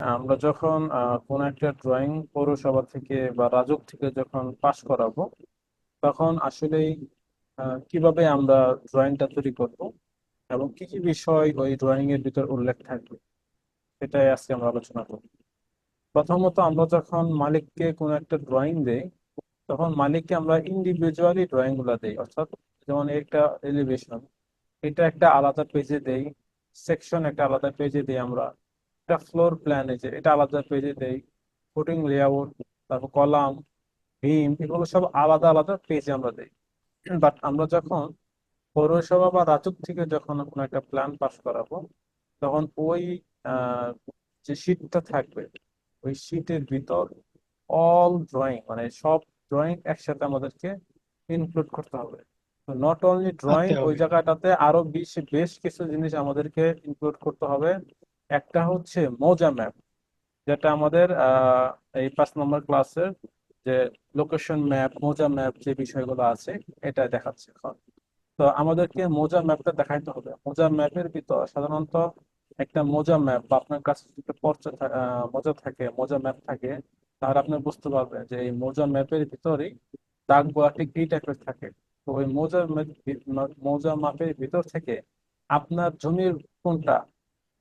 আমরা যখন কোনো একটা ড্রয়িং পৌরসভা থেকে বা রাজক থেকে যখন পাশ করাবো তখন আসলেই আহ, কীভাবে আমরা ড্রয়িংটা তৈরি করব এবং কি কি বিষয় ওই ড্রয়িং এর ভিতর উল্লেখ থাকবে সেটাই আজকে আমরা আলোচনা করব। প্রথমত আমরা যখন মালিককে কোনো একটা ড্রয়িং দেই তখন মালিককে আমরা ইন্ডিভিজুয়ালি ড্রয়িংগুলা দেই অর্থাৎ যেমন একটা এলিভেশন এটা একটা আলাদা পেজে দেই সেকশন একটা আলাদা পেজে দেই আমরা। এটা ফ্লোর প্ল্যান এই যে এটা আলাদা পেজে দেই ফুটিং লেআউট তারপর কলাম বিম এগুলো সব আলাদা আলাদা পেজে আমরা দেই। বাট আমরা যখন পৌরসভা বা রাজুক থেকে যখন কোনো একটা প্ল্যান পাস করাবো তখন ওই যে শীটটা থাকবে ওই শীটের ভিতর অল ড্রয়িং মানে সব ড্রয়িং একসাথে আমাদেরকে ইনক্লুড করতে হবে। তো নট অনলি ড্রয়িং ওই জায়গাটাতে আরও বেশ বেশ কিছু জিনিস আমাদেরকে ইনক্লুড করতে হবে। একটা হচ্ছে মৌজা ম্যাপ, যেটা আমাদের এই পাঁচ নম্বর ক্লাসের যে লোকেশন ম্যাপ মৌজা ম্যাপ যে বিষয়গুলো আছে, এটা দেখাচ্ছে এখন। তো আমাদেরকে মৌজা ম্যাপটা দেখাইতে হবে। মৌজা ম্যাপের ভিতর সাধারণত একটা মৌজা ম্যাপ বা আপনার কাছে একটা পর্চা মৌজা থাকে, মৌজা ম্যাপ থাকে, তাহলে আপনি বুঝতে পারবেন যে এই মৌজা ম্যাপের ভিতরেই দাগগুলা ঠিক এই টাইপের থাকে। তো ওই মৌজা ম্যাপ মৌজা মাপের ভিতর থেকে আপনার জমির কোনটা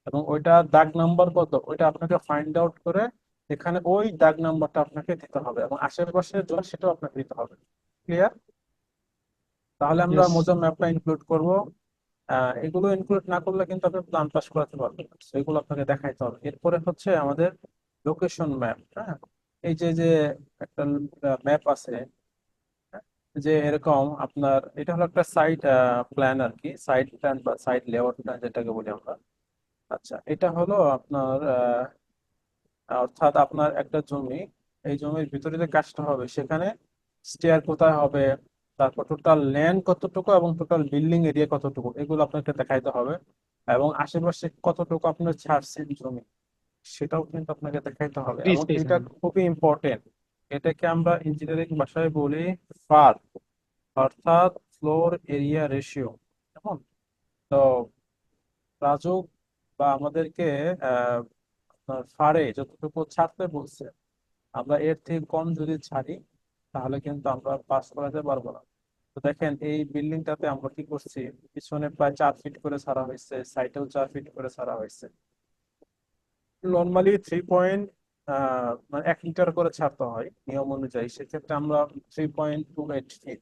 এবং ওইটা দাগ নাম্বার কত? ওইটা আপনাকে ফাইন্ড আউট করে এখানে ওই দাগ নাম্বারটা আপনাকে দিতে হবে এবং আশেপাশের জন্য সেটাও আপনাকে দিতে হবে। ক্লিয়ার তাহলে আমরা ইয়েস মোজা ম্যাপটা ইনক্লুড করব। এগুলো ইনক্লুড না করলে কিন্তু আপনি প্ল্যান পাস করাতে পারবেন এগুলো আপনাকে দেখাইতে হবে। এরপরে হচ্ছে আমাদের লোকেশন ম্যাপ হ্যাঁ? এই যে যে একটা ম্যাপ আছে হ্যাঁ, যে এরকম আপনার এটা হলো একটা সাইট প্ল্যান আর কি। সাইট প্ল্যান বা সাইট লেআউট প্ল্যান যেটাকে বলি আমরা। আচ্ছা এটা হলো আপনার অর্থাৎ আপনার একটা জমি এই জমির ভিতরে যে কাজটা হবে সেখানে স্টেয়ার কোথায় হবে তারপর টোটাল ল্যান্ড কতটুকু এবং টোটাল বিল্ডিং এরিয়া কতটুকু এগুলো আপনাকে দেখাইতে হবে এবং আশেপাশে কতটুকু আপনার ছাড়ছেন জমি সেটাও কিন্তু আপনাকে দেখাইতে হবে এবং এটা খুবই ইম্পর্টেন্ট এটাকে আমরা ইঞ্জিনিয়ারিং ভাষায় বলি ফার অর্থাৎ ফ্লোর এরিয়া রেশিও কেমন? তো রাজুক বা আমাদেরকে আপনার যতটুকু ছাড়তে বলছে, আমরা এর থেকে কম যদি ছাড়ি, তাহলে কিন্তু আমরা পাস করাতে পারব না। তো দেখেন, এই বিল্ডিংটাতে আমরা কি করছি, পিছনে প্রায় চার ফিট করে ছাড়া হয়েছে সাইডেও চার ফিট করে ছাড়া হয়েছে। নর্মালি থ্রি পয়েন্ট মানে এক মিটার করে ছাড়তে হয় নিয়ম অনুযায়ী, সেক্ষেত্রে আমরা three point two eight feet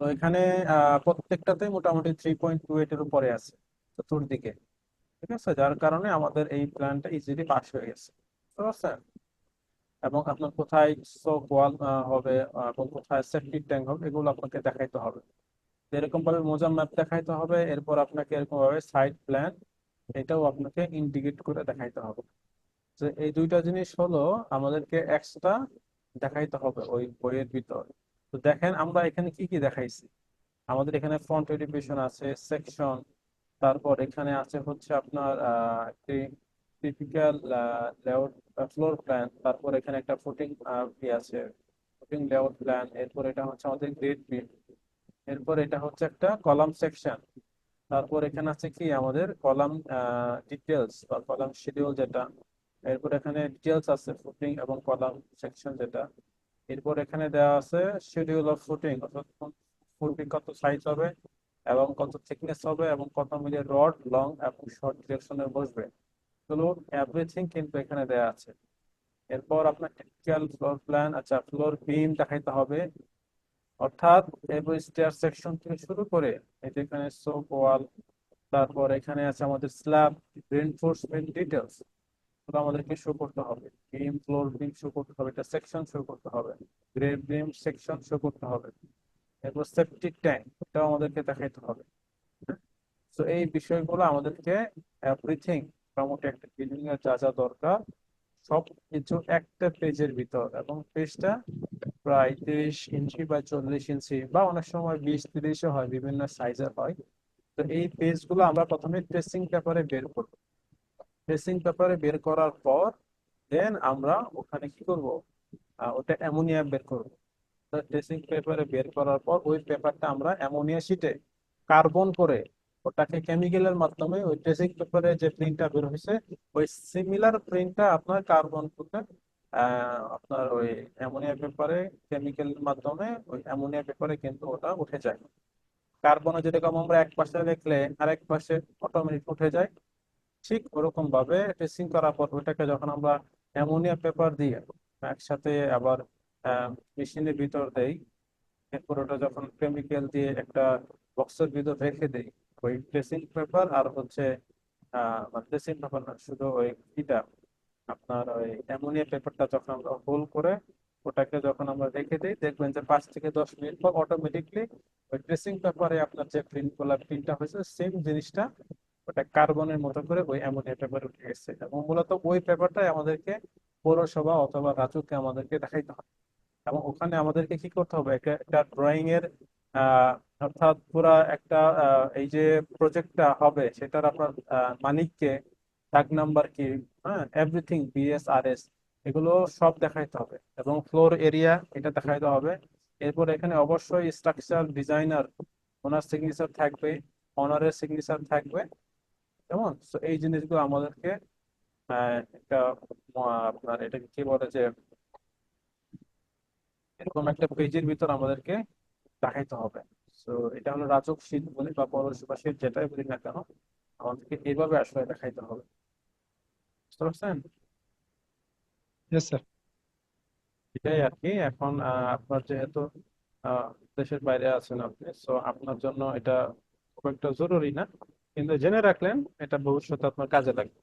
তো এখানে প্রত্যেকটাতে মোটামুটি থ্রি পয়েন্ট টু এইট এর উপরে আছে, চতুর্দিকে। ঠিক আছে? যার কারণে আমাদের এই প্ল্যানটা ইজিলি পাস হয়ে গেছে। বুঝতে পারছেন এবং আপনার কোথায় চোখ ওয়াল হবে, এবং কোথায় সেফটি ট্যাঙ্ক হবে, এগুলো আপনাকে দেখাইতে হবে। এরকম ভাবে মোজা ম্যাপ দেখাইতে হবে, এরপর আপনাকে এরকম ভাবে সাইড প্ল্যান এটাও আপনাকে ইন্ডিকেট করে দেখাইতে হবে। যে এই দুইটা জিনিস হলো আমাদেরকে এক্সট্রা দেখাইতে হবে ওই বইয়ের ভিতর। তো দেখেন আমরা এখানে কি কি দেখাইছি? আমাদের এখানে ফ্রন্ট এলিভেশন আছে সেকশন তারপর এখানে আছে হচ্ছে আপনার একটি টিপিক্যাল লেআউট ফ্লোর প্ল্যান তারপর এখানে একটা ফুটিং আছে। ফুটিং লেআউট প্ল্যান এরপর এটা হচ্ছে আমাদের গ্রেড বিল এরপর এটা হচ্ছে একটা কলাম সেকশন তারপর এখানে আছে কি? আমাদের কলাম ডিটেলস বা কলাম শিডিউল যেটা। এরপর এখানে ডিটেলস আছে ফুটিং এবং কলাম সেকশন যেটা। এরপর এখানে দেওয়া আছে শিডিউল অফ ফুটিং অর্থাৎ ফুটিং কত সাইজ হবে এবং কত থিকনেস হবে এবং কত মিলে রড লং এবং শর্ট ডিরেকশনে বসবে। এগুলো এভরিথিং কিন্তু এখানে দেওয়া আছে। এরপর আপনার টিপিক্যাল ফ্লোর প্ল্যান আচ্ছা ফ্লোর বিম দেখাইতে হবে। অর্থাৎ এরপর স্টেয়ার সেকশন থেকে শুরু করে এই যে এখানে সোপ ওয়াল তারপর এখানে আছে আমাদের স্ল্যাব রিইনফোর্সমেন্ট ডিটেলস আমাদেরকে শো করতে হবে। বিম ফ্লোর বিম শো করতে হবে, এটা সেকশন শো করতে হবে। গ্রেড বিম সেকশন শো করতে হবে। এরপর সেপটিক ট্যাঙ্ক, এটাও আমাদেরকে দেখাইতে হবে। তো এই বিষয়গুলো আমাদেরকে এভরিথিং মোটামুটি একটা বিল্ডিং এর যা যা দরকার, সব কিছু একটা পেজের ভিতর। এবং পেজটা প্রায় তিরিশ ইঞ্চি বা চল্লিশ ইঞ্চি বা অনেক সময় বিশ তিরিশও হয়, বিভিন্ন সাইজের হয়। তো এই পেজগুলো আমরা প্রথমে ট্রেসিং পেপারে বের করব। ট্রেসিং পেপারে বের করার পর দেন আমরা ওখানে কি করব? ওটা অ্যামোনিয়া বের করব। ট্রেসিং পেপারে বের করার পর ওই পেপারটা আমরা অ্যামোনিয়া শিটে কার্বন করে ওটাকে কেমিক্যালের মাধ্যমে ওই ট্রেসিং পেপারে যে প্রিন্টটা বের হয়েছে, ওই সিমিলার প্রিন্টটা আপনার কার্বন আহ, আপনার ওই অ্যামোনিয়া পেপারে কেমিক্যালের মাধ্যমে ওই অ্যামোনিয়া পেপারে কিন্তু ওটা উঠে যায়। কার্বনে যেরকম আমরা এক পাশে লিখলে আরেক পাশে অটোমেটিক উঠে যায়, ঠিক ওরকম ভাবে ট্রেসিং করার পর ওইটাকে যখন আমরা অ্যামোনিয়া পেপার দিয়ে একসাথে আবার মেশিনের ভিতর দেই। এরপর ওটা যখন কেমিক্যাল দিয়ে একটা বক্সের ভিতর রেখে দেই, ওই ট্রেসিং পেপার আর হচ্ছে, আহ ট্রেসিং পেপার না, শুধু ওই ইটা আপনার ওই অ্যামোনিয়া পেপারটা যখন আমরা হোল করে, ওটাকে যখন আমরা রেখে দিই, দেখবেন যে পাঁচ থেকে দশ মিনিট পর অটোমেটিকলি ওই ড্রেসিং পেপারে আপনার যে প্রিন্টগুলা প্রিন্টটা হয়েছে সেম জিনিসটা ওটা কার্বনের মতো করে ওই অ্যামোনিয়া পেপারে উঠে গেছে। এবং মূলত ওই পেপারটাই আমাদেরকে পৌরসভা অথবা রাজুকে আমাদেরকে দেখাইতে হবে এবং ওখানে আমাদেরকে কি করতে হবে? একটা ড্রয়িং এর অর্থাৎ পুরা একটা এই যে প্রজেক্টটা হবে, সেটার আপনার মালিককে দাগ নাম্বার কি হ্যাঁ এভরিথিং বিএসআরএস এগুলো সব দেখাইতে হবে। এবং ফ্লোর এরিয়া এটা দেখাইতে হবে। এরপর এখানে অবশ্যই স্ট্রাকচার ডিজাইনার ওনার সিগনেচার থাকবে অনারের সিগনেচার থাকবে। কেমন? তো এই জিনিসগুলো আমাদেরকে একটা আপনার এটাকে কি বলে যে এরকম একটা পেজের ভিতর আমাদেরকে দেখাইতে হবে। তো এটা হলো রাজক শীট বলি বা পৌরসভা শীট যেটাই বলি না কেন আমাদেরকে এইভাবে আসলে দেখাইতে হবে। বুঝতে পারছেন? এটাই আর কি। এখন আপনার যেহেতু আহ, দেশের বাইরে আছেন আপনি সো আপনার জন্য এটা খুব একটা জরুরি না। কিন্তু জেনে রাখলেন এটা ভবিষ্যতে আপনার কাজে লাগবে।